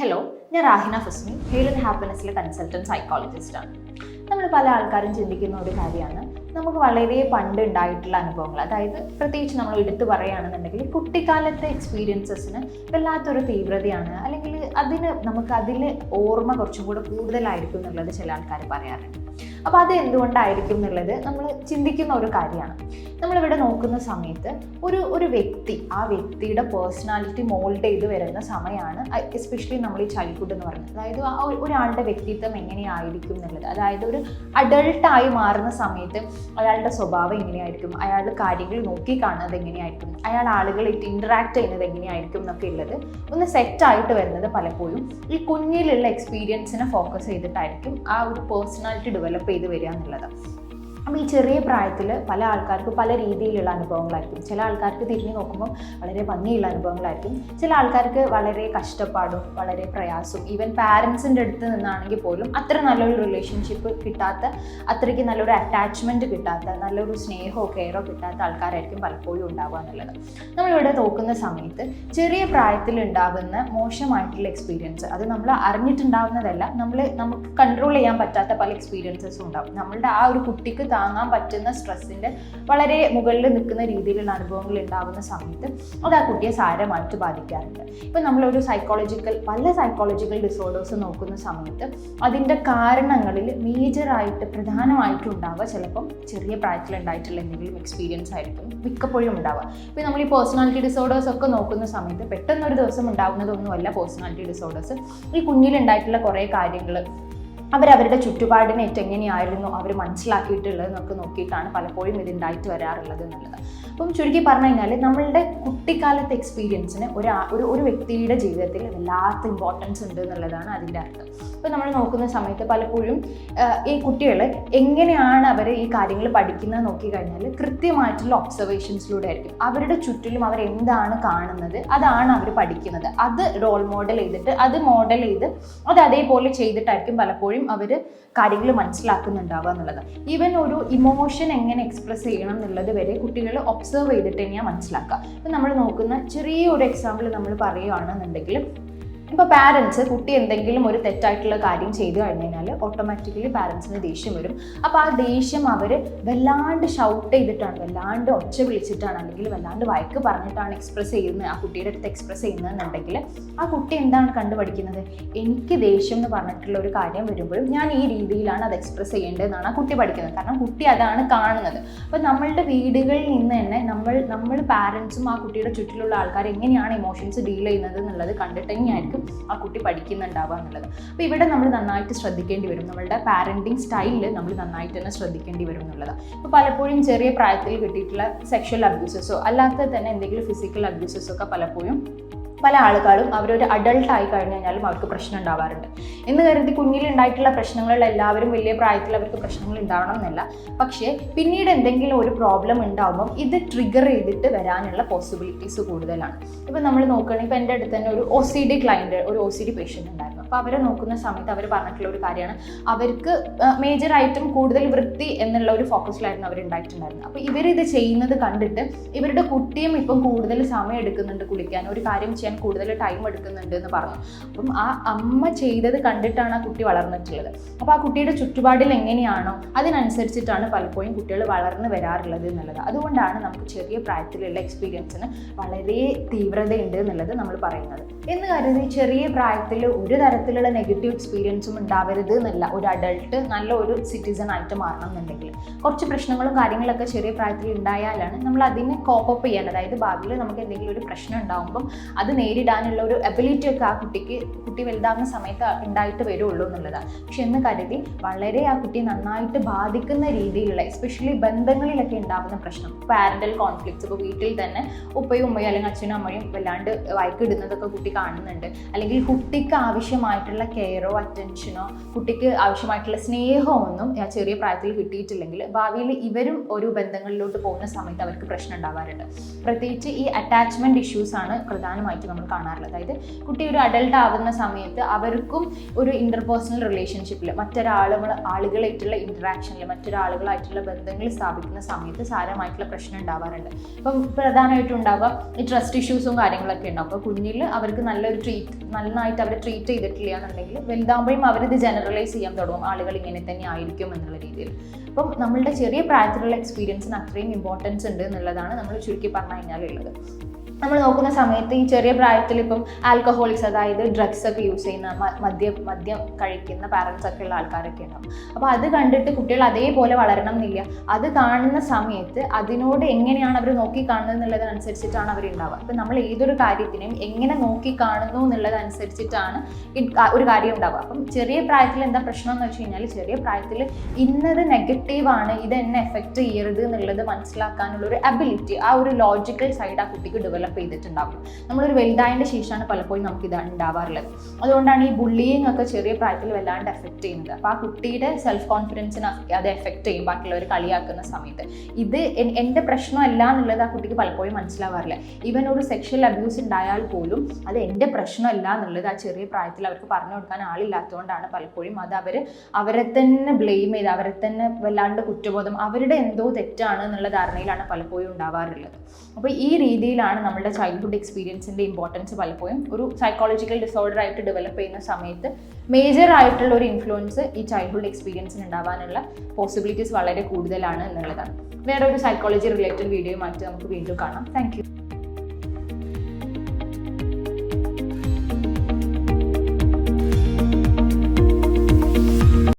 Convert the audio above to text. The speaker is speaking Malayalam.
ഹലോ ഞാൻ റാഹിന ഫസ്മി ഹീൽ ആൻഡ് ഹാപ്പിനെസ്സിലെ കൺസൾട്ടന്റ് സൈക്കോളജിസ്റ്റാണ് നമ്മൾ പല ആൾക്കാരും ചിന്തിക്കുന്ന ഒരു കാര്യമാണ്. നമുക്ക് വളരെ പണ്ട് ഉണ്ടായിട്ടുള്ള അനുഭവങ്ങൾ അതായത് പ്രത്യേകിച്ച് നമ്മൾ എടുത്തു പറയുകയാണെന്നുണ്ടെങ്കിൽ കുട്ടിക്കാലത്തെ എക്സ്പീരിയൻസസിന് വല്ലാത്തൊരു തീവ്രതയാണ്. അല്ലെങ്കിൽ അതിന് നമുക്ക് അതിൽ ഓർമ്മ കുറച്ചും കൂടെ കൂടുതലായിരിക്കും എന്നുള്ളത് ചില ആൾക്കാർ പറയാറുണ്ട്. അപ്പോൾ അത് എന്തുകൊണ്ടായിരിക്കും എന്നുള്ളത് നമ്മൾ ചിന്തിക്കുന്ന ഒരു കാര്യമാണ്. നമ്മളിവിടെ നോക്കുന്ന സമയത്ത് ഒരു ഒരു വ്യക്തി ആ വ്യക്തിയുടെ പേഴ്സണാലിറ്റി മോൾഡ് ചെയ്ത് വരുന്ന സമയമാണ് എസ്പെഷ്യലി നമ്മൾ ഈ ചൈൽഡ്ഹുഡ് എന്ന് പറയുന്നത്. അതായത് ഒരാളുടെ വ്യക്തിത്വം എങ്ങനെയായിരിക്കും എന്നുള്ളത് അതായത് ഒരു അഡൾട്ടായി മാറുന്ന സമയത്ത് അയാളുടെ സ്വഭാവം എങ്ങനെയായിരിക്കും അയാൾ കാര്യങ്ങൾ നോക്കി കാണുന്നത് എങ്ങനെയായിരിക്കും അയാൾ ആളുകളായിട്ട് ഇന്ററാക്ട് ചെയ്യുന്നത് എങ്ങനെയായിരിക്കും എന്നൊക്കെ ഉള്ളത് ഒന്ന് സെറ്റായിട്ട് വരുന്നത് പലപ്പോഴും ഈ കുഞ്ഞിലുള്ള എക്സ്പീരിയൻസിനെ ഫോക്കസ് ചെയ്തിട്ടായിരിക്കും ആ ഒരു പേഴ്സണാലിറ്റി ഡെവലപ്പ് ചെയ്ത് വരിക എന്നുള്ളത്. അപ്പോൾ ഈ ചെറിയ പ്രായത്തിൽ പല ആൾക്കാർക്ക് പല രീതിയിലുള്ള അനുഭവങ്ങളായിരിക്കും. ചില ആൾക്കാർക്ക് തിരിഞ്ഞു നോക്കുമ്പോൾ വളരെ ഭംഗിയുള്ള അനുഭവങ്ങളായിരിക്കും. ചില ആൾക്കാർക്ക് വളരെ കഷ്ടപ്പാടും വളരെ പ്രയാസവും. ഈവൻ പാരൻസിന്റെ അടുത്ത് നിന്നാണെങ്കിൽ പോലും അത്ര നല്ലൊരു റിലേഷൻഷിപ്പ് കിട്ടാത്ത അത്രയ്ക്ക് നല്ലൊരു അറ്റാച്ച്മെന്റ് കിട്ടാത്ത നല്ലൊരു സ്നേഹമോ കെയറോ കിട്ടാത്ത ആൾക്കാരായിരിക്കും പലപ്പോഴും ഉണ്ടാവുക എന്നുള്ളത്. നമ്മളിവിടെ നോക്കുന്ന സമയത്ത് ചെറിയ പ്രായത്തിൽ ഉണ്ടാകുന്ന മോശമായിട്ടുള്ള എക്സ്പീരിയൻസ് അത് നമ്മൾ അറിഞ്ഞിട്ടുണ്ടാവുന്നതല്ല. നമ്മൾ നമുക്ക് കൺട്രോൾ ചെയ്യാൻ പറ്റാത്ത പല എക്സ്പീരിയൻസസും ഉണ്ടാവും. നമ്മളുടെ ആ ഒരു കുട്ടിക്ക് താങ്ങാൻ പറ്റുന്ന സ്ട്രെസ്സിന്റെ വളരെ മുകളിൽ നിൽക്കുന്ന രീതിയിലുള്ള അനുഭവങ്ങൾ ഉണ്ടാകുന്ന സമയത്ത് അത് ആ കുട്ടിയെ സാരമായിട്ട് ബാധിക്കാറുണ്ട്. ഇപ്പം നമ്മളൊരു സൈക്കോളജിക്കൽ പല സൈക്കോളജിക്കൽ ഡിസോർഡേഴ്സ് നോക്കുന്ന സമയത്ത് അതിന്റെ കാരണങ്ങളിൽ മേജറായിട്ട് പ്രധാനമായിട്ടും ഉണ്ടാവുക ചിലപ്പം ചെറിയ പ്രായത്തിൽ ഉണ്ടായിട്ടുള്ള എന്തെങ്കിലും എക്സ്പീരിയൻസ് ആയിരിക്കും മിക്കപ്പോഴും ഉണ്ടാവുക. ഇപ്പം നമ്മൾ ഈ പേഴ്സണാലിറ്റി ഡിസോർഡേഴ്സ് ഒക്കെ നോക്കുന്ന സമയത്ത് പെട്ടെന്നൊരു ദിവസം ഉണ്ടാകുന്നതൊന്നുമല്ല പേഴ്സണാലിറ്റി ഡിസോർഡേഴ്സ് ഈ കുഞ്ഞിലുണ്ടായിട്ടുള്ള കുറേ കാര്യങ്ങൾ അവരവരുടെ ചുറ്റുപാടിനെ എങ്ങനെയായിരുന്നു അവർ മനസ്സിലാക്കിയിട്ടുള്ളത് എന്നൊക്കെ നോക്കിയിട്ടാണ് പലപ്പോഴും ഇത് ഉണ്ടായിട്ട് വരാറുള്ളത് എന്നുള്ളത്. അപ്പം ചുരുക്കി പറഞ്ഞു കഴിഞ്ഞാൽ നമ്മളുടെ കുട്ടിക്കാലത്തെ എക്സ്പീരിയൻസിന് ഒരു ഒരു ഒരു വ്യക്തിയുടെ ജീവിതത്തിൽ വല്ലാത്ത ഇമ്പോർട്ടൻസ് ഉണ്ട് എന്നുള്ളതാണ് അതിന്റെ അർത്ഥം. ഇപ്പം നമ്മൾ നോക്കുന്ന സമയത്ത് പലപ്പോഴും ഈ കുട്ടികൾ എങ്ങനെയാണ് അവർ ഈ കാര്യങ്ങൾ പഠിക്കുന്നത് നോക്കിക്കഴിഞ്ഞാൽ കൃത്യമായിട്ടുള്ള ഒബ്സർവേഷൻസിലൂടെ ആയിരിക്കും. അവരുടെ ചുറ്റിലും അവർ എന്താണ് കാണുന്നത് അതാണ് അവർ പഠിക്കുന്നത്. അത് റോൾ മോഡൽ ചെയ്തിട്ട് അത് മോഡൽ ചെയ്ത് അത് അതേപോലെ ചെയ്തിട്ടായിരിക്കും പലപ്പോഴും അവർ കാര്യങ്ങൾ മനസ്സിലാക്കുന്നുണ്ടാവുക എന്നുള്ളത്. ഈവൻ ഒരു ഇമോഷൻ എങ്ങനെ എക്സ്പ്രസ് ചെയ്യണം എന്നുള്ളത് വരെ കുട്ടികൾ ഒബ്സർവ് ചെയ്തിട്ട് തന്നെയാണ് മനസ്സിലാക്കുക. ഇപ്പം നമ്മൾ നോക്കുന്ന ചെറിയൊരു എക്സാമ്പിൾ നമ്മൾ പറയുകയാണെന്നുണ്ടെങ്കിൽ ഇപ്പോൾ പാരൻസ് കുട്ടി എന്തെങ്കിലും ഒരു തെറ്റായിട്ടുള്ള കാര്യം ചെയ്തു കഴിഞ്ഞു കഴിഞ്ഞാൽ ഓട്ടോമാറ്റിക്കലി പാരൻസിന് ദേഷ്യം വരും. അപ്പോൾ ആ ദേഷ്യം അവർ വല്ലാണ്ട് ഷൗട്ട് ചെയ്തിട്ടാണ് വല്ലാണ്ട് ഒച്ച വിളിച്ചിട്ടാണ് അല്ലെങ്കിൽ വല്ലാണ്ട് വയക്ക് പറഞ്ഞിട്ടാണ് എക്സ്പ്രസ് ചെയ്യുന്നത് ആ കുട്ടിയുടെ അടുത്ത് എക്സ്പ്രസ് ചെയ്യുന്നതെന്നുണ്ടെങ്കിൽ ആ കുട്ടി എന്താണ് കണ്ടുപഠിക്കുന്നത്? എനിക്ക് ദേഷ്യം എന്ന് പറഞ്ഞിട്ടുള്ള ഒരു കാര്യം വരുമ്പോഴും ഞാൻ ഈ രീതിയിലാണ് അത് എക്സ്പ്രസ് ചെയ്യേണ്ടതെന്നാണ് ആ കുട്ടി പഠിക്കുന്നത്. കാരണം കുട്ടി അതാണ് കാണുന്നത്. അപ്പോൾ നമ്മളുടെ വീടുകളിൽ നിന്ന് തന്നെ നമ്മൾ നമ്മൾ പാരൻസും ആ കുട്ടിയുടെ ചുറ്റിലുള്ള ആൾക്കാർ എങ്ങനെയാണ് ഇമോഷൻസ് ഡീൽ ചെയ്യുന്നത് എന്നുള്ളത് കണ്ടിട്ട് ആ കുട്ടി പഠിക്കുന്നുണ്ടാവുക എന്നുള്ളത്. അപ്പോൾ ഇവിടെ നമ്മൾ നന്നായിട്ട് ശ്രദ്ധിക്കേണ്ടി വരും. നമ്മളുടെ പാരന്റിങ് സ്റ്റൈലിൽ നമ്മൾ നന്നായിട്ട് തന്നെ ശ്രദ്ധിക്കേണ്ടി വരും എന്നുള്ളത്. അപ്പോൾ പലപ്പോഴും ചെറിയ പ്രായത്തിൽ കിട്ടിയിട്ടുള്ള സെക്ഷൽ അബ്യൂസസോ അല്ലാത്ത തന്നെ എന്തെങ്കിലും ഫിസിക്കൽ അബ്യൂസസോ ഒക്കെ പലപ്പോഴും പല ആളുകളും അവരൊരു അഡൾട്ട് ആയി കഴിഞ്ഞു കഴിഞ്ഞാലും അവർക്ക് പ്രശ്നം ഉണ്ടാവാറുണ്ട്. എന്ന് കരുതി കുഞ്ഞിലുണ്ടായിട്ടുള്ള പ്രശ്നങ്ങളിൽ എല്ലാവരും വലിയ പ്രായത്തിൽ അവർക്ക് പ്രശ്നങ്ങൾ ഉണ്ടാവണം എന്നല്ല. പക്ഷേ പിന്നീട് എന്തെങ്കിലും ഒരു പ്രോബ്ലം ഉണ്ടാവുമ്പം ഇത് ട്രിഗർ ചെയ്തിട്ട് വരാനുള്ള പോസിബിലിറ്റീസ് കൂടുതലാണ്. ഇപ്പം നമ്മൾ നോക്കുകയാണെങ്കിൽ ഇപ്പം എന്റെ അടുത്ത് തന്നെ ഒരു ഒ സി ഡി ക്ലയന്റ് ഒരു ഒ സി ഡി പേഷ്യന്റ് ഉണ്ടായിരുന്നു. അപ്പോൾ അവരെ നോക്കുന്ന സമയത്ത് അവർ പറഞ്ഞിട്ടുള്ള ഒരു കാര്യമാണ്. അവർക്ക് മേജറായിട്ടും കൂടുതൽ വൃത്തി എന്നുള്ള ഒരു ഫോക്കസിലായിരുന്നു അവർ ഉണ്ടായിട്ടുണ്ടായിരുന്നത്. അപ്പോൾ ഇവരിത് ചെയ്യുന്നത് കണ്ടിട്ട് ഇവരുടെ കുട്ടിയും ഇപ്പം കൂടുതൽ സമയം എടുക്കുന്നുണ്ട് കുളിക്കാൻ. ഒരു കാര്യം ചെയ്യാൻ കൂടുതൽ ടൈം എടുക്കുന്നുണ്ട് എന്ന് പറഞ്ഞു. അപ്പം ആ അമ്മ ചെയ്തത് കണ്ടിട്ടാണ് ആ കുട്ടി വളർന്നിട്ടുള്ളത്. അപ്പോൾ ആ കുട്ടിയുടെ ചുറ്റുപാടിൽ എങ്ങനെയാണോ അതിനനുസരിച്ചിട്ടാണ് പലപ്പോഴും കുട്ടികൾ വളർന്നു വരാറുള്ളത് എന്നുള്ളത്. അതുകൊണ്ടാണ് നമുക്ക് ചെറിയ പ്രായത്തിലുള്ള എക്സ്പീരിയൻസിന് വളരെ തീവ്രതയുണ്ട് എന്നുള്ളത് നമ്മൾ പറയുന്നത്. എന്ന് കരുതി ചെറിയ പ്രായത്തിൽ ഒരു തരത്തിലുള്ള നെഗറ്റീവ് എക്സ്പീരിയൻസും ഉണ്ടാവരുത് എന്നല്ല. ഒരു അഡൾട്ട് നല്ല ഒരു സിറ്റിസൺ ആയിട്ട് മാറണം എന്നുണ്ടെങ്കിൽ. കുറച്ച് പ്രശ്നങ്ങളും കാര്യങ്ങളൊക്കെ ചെറിയ പ്രായത്തിൽ ഉണ്ടായാലാണ് നമ്മൾ അതിനെ കോപ്പപ്പ് ചെയ്യാൻ അതായത് ഭാവിയിൽ നമുക്ക് എന്തെങ്കിലും ഒരു പ്രശ്നം ഉണ്ടാകുമ്പം അത് നേരിടാനുള്ള ഒരു എബിലിറ്റി ഒക്കെ ആ കുട്ടിക്ക് കുട്ടി വലുതാകുന്ന സമയത്ത് ഉണ്ടായിട്ട് വരുള്ളൂ എന്നുള്ളതാണ്. പക്ഷെ എന്ന് കരുതി വളരെ ആ കുട്ടിയെ നന്നായിട്ട് ബാധിക്കുന്ന രീതിയിലുള്ള എസ്പെഷ്യലി ബന്ധങ്ങളിലൊക്കെ ഉണ്ടാകുന്ന പ്രശ്നം. പാരന്റൽ കോൺഫ്ലിക്ട്സ് ഇപ്പോൾ വീട്ടിൽ തന്നെ ഉപ്പയും ഉമ്മയും അല്ലെങ്കിൽ അച്ഛനും അമ്മയും വല്ലാണ്ട് വഴക്കിടുന്നതൊക്കെ കുട്ടി കാണുന്നുണ്ട്. അല്ലെങ്കിൽ കുട്ടിക്ക് ആവശ്യമായിട്ടുള്ള കെയറോ അറ്റൻഷനോ കുട്ടിക്ക് ആവശ്യമായിട്ടുള്ള സ്നേഹമോ ഒന്നും ആ ചെറിയ പ്രായത്തിൽ കിട്ടിയിട്ടില്ലെങ്കിൽ ഭാവിയിൽ ഇവരും ഒരു ബന്ധങ്ങളിലോട്ട് പോകുന്ന സമയത്ത് അവർക്ക് പ്രശ്നം ഉണ്ടാവാറുണ്ട്. പ്രത്യേകിച്ച് ഈ അറ്റാച്ച്മെന്റ് ഇഷ്യൂസ് ആണ് പ്രധാനമായിട്ട് നമ്മൾ കാണാറുള്ളത്. അതായത് കുട്ടി ഒരു അഡൽട്ട് ആകുന്ന സമയത്ത് അവർക്കും ഒരു ഇന്റർപേഴ്സണൽ റിലേഷൻഷിപ്പിൽ മറ്റൊരാളുകൾ ആളുകളായിട്ടുള്ള ഇന്ററാക്ഷനിൽ മറ്റൊരാളുകളായിട്ടുള്ള ബന്ധങ്ങൾ സ്ഥാപിക്കുന്ന സമയത്ത് സാരമായിട്ടുള്ള പ്രശ്നം ഉണ്ടാവാറുണ്ട്. അപ്പം പ്രധാനമായിട്ടും ഉണ്ടാവുക ഈ ട്രസ്റ്റ് ഇഷ്യൂസും കാര്യങ്ങളൊക്കെ ഉണ്ടാവും. അപ്പോൾ കുഞ്ഞിൽ അവർക്ക് നല്ലൊരു ട്രീറ്റ് നന്നായിട്ട് അവരെ ട്രീറ്റ് ചെയ്തിട്ടില്ല എന്നുണ്ടെങ്കിൽ വലുതാകുമ്പോഴും അവരിത് ജനറലൈസ് ചെയ്യാൻ തുടങ്ങും. ആളുകൾ ഇങ്ങനെ തന്നെ ആയിരിക്കും എന്നുള്ള രീതിയിൽ. അപ്പം നമ്മളുടെ ചെറിയ പ്രായത്തിലുള്ള എക്സ്പീരിയൻസിന് അത്രയും ഇമ്പോർട്ടൻസ് ഉണ്ട് എന്നുള്ളതാണ് നമ്മൾ ചുരുക്കി പറഞ്ഞു കഴിഞ്ഞാലുള്ളത്. നമ്മൾ നോക്കുന്ന സമയത്ത് ഈ ചെറിയ പ്രായത്തിൽ ഇപ്പം ആൽക്കഹോളിക്സ് അതായത് ഡ്രഗ്സ് ഒക്കെ യൂസ് ചെയ്യുന്ന മദ്യം മദ്യം കഴിക്കുന്ന പാരൻസ് ഒക്കെ ഉള്ള ആൾക്കാരൊക്കെ ഉണ്ടാവും. അപ്പോൾ അത് കണ്ടിട്ട് കുട്ടികൾ അതേപോലെ വളരണം എന്നില്ല. അത് കാണുന്ന സമയത്ത് അതിനോട് എങ്ങനെയാണ് അവർ നോക്കി കാണുന്നത് എന്നുള്ളതനുസരിച്ചിട്ടാണ് അവർ ഉണ്ടാവുക. അപ്പം നമ്മൾ ഏതൊരു കാര്യത്തിനെയും എങ്ങനെ നോക്കി കാണുന്നു എന്നുള്ളതനുസരിച്ചിട്ടാണ് ഒരു കാര്യം ഉണ്ടാവുക. അപ്പം ചെറിയ പ്രായത്തിൽ എന്താ പ്രശ്നം എന്ന് വെച്ച് കഴിഞ്ഞാൽ ചെറിയ പ്രായത്തിൽ ഇന്നത് നെഗറ്റീവാണ് ഇത് എന്നെ എഫക്റ്റ് ചെയ്യരുത് എന്നുള്ളത് മനസ്സിലാക്കാനുള്ള ഒരു അബിലിറ്റി ആ ഒരു ലോജിക്കൽ സൈഡ് ആ കുട്ടിക്ക് ഡെവലപ്പ് ചെയ്തിട്ടുണ്ടാവും നമ്മളൊരു വലുതായതിന്റെ ശേഷമാണ് പലപ്പോഴും നമുക്ക് ഇത് ഉണ്ടാവാറുള്ളത്. അതുകൊണ്ടാണ് ഈ ബുള്ളിയിങ് ഒക്കെ ചെറിയ പ്രായത്തിൽ വല്ലാണ്ട് എഫക്ട് ചെയ്യുന്നത്. അപ്പോൾ ആ കുട്ടിയുടെ സെൽഫ് കോൺഫിഡൻസിന് അത് എഫക്ട് ചെയ്യും ബാക്കിയുള്ളവർ കളിയാക്കുന്ന സമയത്ത്. ഇത് എൻ- എന്റെ പ്രശ്നമല്ല എന്നുള്ളത് ആ കുട്ടിക്ക് പലപ്പോഴും മനസ്സിലാവാറില്ല. ഈവൻ ഒരു സെക്ഷൽ അബ്യൂസ് ഉണ്ടായാൽ പോലും അത് എന്റെ പ്രശ്നമല്ല എന്നുള്ളത് ആ ചെറിയ പ്രായത്തിൽ അവർക്ക് പറഞ്ഞു കൊടുക്കാൻ ആളില്ലാത്തതുകൊണ്ടാണ് പലപ്പോഴും അത് അവർ അവരെ തന്നെ ബ്ലെയിം ചെയ്ത് അവരെ തന്നെ വല്ലാണ്ട് കുറ്റബോധം അവരുടെ എന്തോ തെറ്റാണ് എന്നുള്ള ധാരണയിലാണ് പലപ്പോഴും ഉണ്ടാവാറുള്ളത്. അപ്പോൾ ഈ രീതിയിലാണ് നമ്മളുടെ ചൈൽഡ്ഹുഡ് എക്സ്പീരിയൻസിന്റെ ഇമ്പോർട്ടൻസ് പലപ്പോഴും ഒരു സൈക്കോളജിക്കൽ ഡിസോർഡർ ആയിട്ട് ഡെവലപ്പ് ചെയ്യുന്ന സമയത്ത് മേജർ ആയിട്ടുള്ള ഒരു ഇൻഫ്ലുവൻസ് ഈ ചൈൽഡ്ഹുഡ് എക്സ്പീരിയൻസിന് ഉണ്ടാവാനുള്ള പോസിബിലിറ്റീസ് വളരെ കൂടുതലാണ് എന്നുള്ളതാണ്. വേറെ ഒരു സൈക്കോളജി റിലേറ്റഡ് വീഡിയോ വീഡിയോയുമായിട്ട് നമുക്ക് വീണ്ടും കാണാം. താങ്ക്